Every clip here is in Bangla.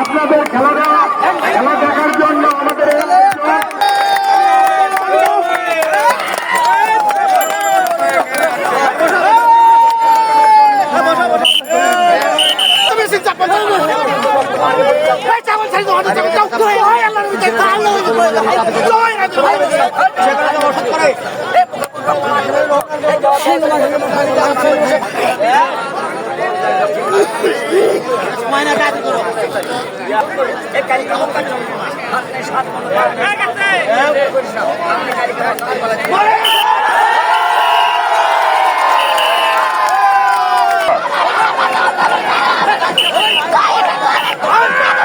আপনাদের খেলাটা খেলা দেখার জন্য আমাদের এই আয়োজন।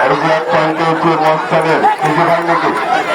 রেগুলার পয়েন্টে যে মস্তানের খুঁজে পাই নাকি আমার দর্শক রেগুলার পয়েন্টে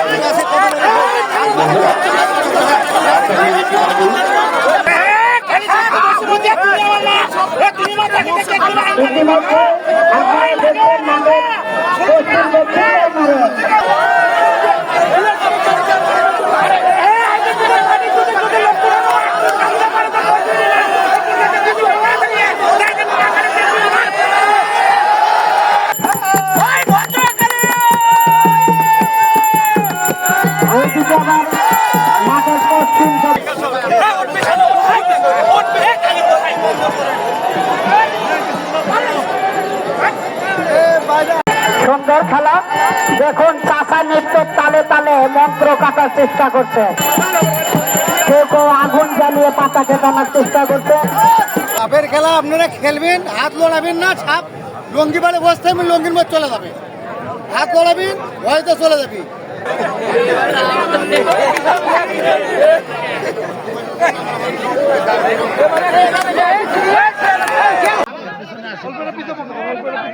ইতিমধ্যে আপনারা দেখছেন আমাদের পশ্চিম দেখুন চাষা নৃত্যের তালে তালে মন্ত্র কাটার চেষ্টা করছে কেউ কেউ আগুন জ্বালিয়ে পাতাকে টানার চেষ্টা করছে সাপের খেলা আপনারা খেলবেন হাত লড়াবেন না সাপ লঙ্গি বাড়ে বসতে হবে লঙ্গির মধ্যে চলে যাবে হাত লড়াবেন হয়তো চলে যাবি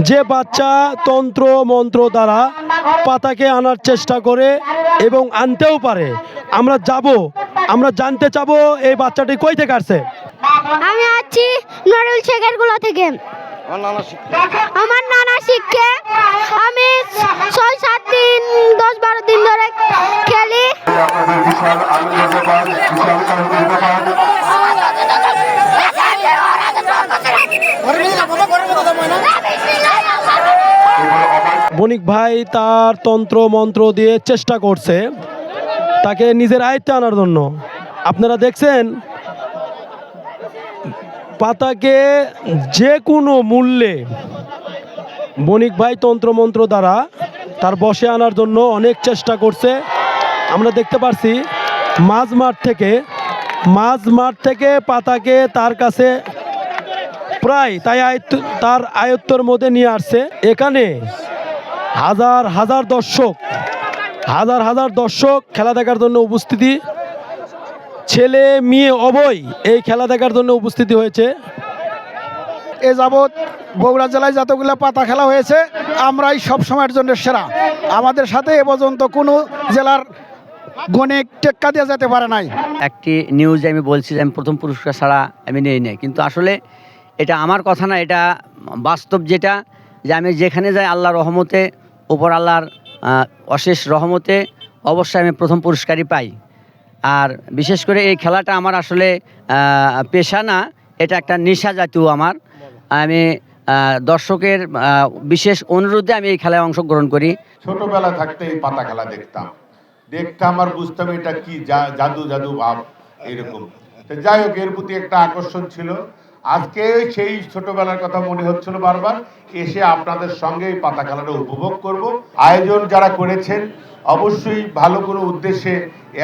যে বাচ্চা তন্ত্র মন্ত্র দ্বারা পাতাকে আনার চেষ্টা করে এবং আনতেও পারে আমরা যাব আমরা জানতে চাবো এই বাচ্চাটি কই থেকে আসছে আমি আছি নরুল শেখেরগুলো থেকে আমার নানা শিখে আমি ছয় সাত দিন দশ বারো দিন ধরে খেলি বিশাল বণিক ভাই তার তন্ত্র, মন্ত্র দিয়ে চেষ্টা করছে তাকে নিজের আয়ত্তে আনার জন্য। আপনারা দেখছেন, পাতাকে যে কোনো মূল্যে বণিক ভাই তন্ত্রমন্ত্র দ্বারা তার বসে আনার জন্য অনেক চেষ্টা করছে। আমরা দেখতে পারছি, মাঝ মাঠ থেকে, মাঝ মাঠ থেকে পাতাকে তার কাছে প্রায় তাই আয়ত্ত, তার আয়ত্তর মধ্যে নিয়ে আসছে। এখানে হাজার হাজার দর্শক হাজার হাজার দর্শক খেলা দেখার জন্য উপস্থিতি। ছেলে মেয়ে অবয় এই খেলা দেখার জন্য উপস্থিতি হয়েছে। এ যাবৎ বগুড়া জেলায় যতগুলো পাতা খেলা হয়েছে আমরাই সব সময়ের জন্য সেরা। আমাদের সাথে এ পর্যন্ত কোনো জেলার গণিক টেক্কা দিয়ে যেতে পারে নাই। একটি নিউজে আমি বলছি যে আমি প্রথম পুরস্কার ছাড়া আমি নেই নাই। কিন্তু আসলে এটা আমার কথা না এটা বাস্তব যেটা যে আমি যেখানে যাই আল্লাহর রহমতে, উপর আল্লাহর অশেষ রহমতে অবশ্যই আমি প্রথম পুরস্কারই পাই। আর বিশেষ করে এই খেলাটা আমার আসলে পেশা না, এটা একটা নেশা জাতীয় আমার। আমি দর্শকের বিশেষ অনুরোধে আমি এই খেলায় অংশগ্রহণ করি। ছোটবেলা থাকতে এই পাতা খেলা দেখতাম। দেখতাম আর বুঝতাম এটা কি জাদু জাদু ভাব, এরকম। যাই হোক, এর প্রতি একটা আকর্ষণ ছিল। আজকে সেই ছোটবেলার কথা মনে হচ্ছিল বারবার, এসে আপনাদের সঙ্গে এই পাতা খেলাটা উপভোগ করব। আয়োজন যারা করেছেন, অবশ্যই ভালো কোনো উদ্দেশ্যে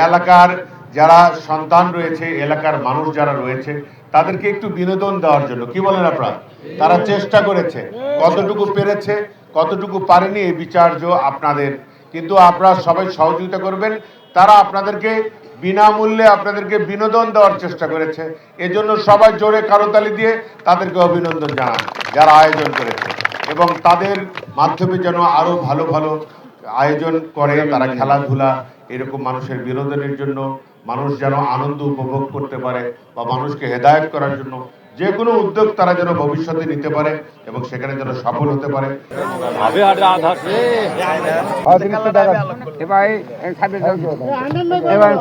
এলাকার যারা সন্তান রয়েছে, এলাকার মানুষ যারা রয়েছে, তাদেরকে একটু বিনোদন দেওয়ার জন্য। কি বলেন আপনারা? তারা চেষ্টা করেছে। কতটুকু পেরেছে, কতটুকু পারেনি, এই বিচার্য আপনাদের। কিন্তু আপনারা সবাই সহযোগিতা করবেন। তারা আপনাদেরকে বিনামূল্যে আপনাদেরকে বিনোদন দেওয়ার চেষ্টা করেছে। এজন্য সবাই জোরে কারোতালি দিয়ে তাদেরকে অভিনন্দন জানান, যারা আয়োজন করেছে। এবং তাদের মাধ্যমে যেন আরও ভালো ভালো আয়োজন করে, তারা খেলাধুলা, এরকম মানুষের বিনোদনের জন্য মানুষ যেন আনন্দ উপভোগ করতে পারে বা মানুষকে হেদায়ত করার জন্য যে কোনো উদ্যোগ তারা যেন ভবিষ্যতে নিতে পারে এবং সেখানে যেন সফল হতে পারে। এবার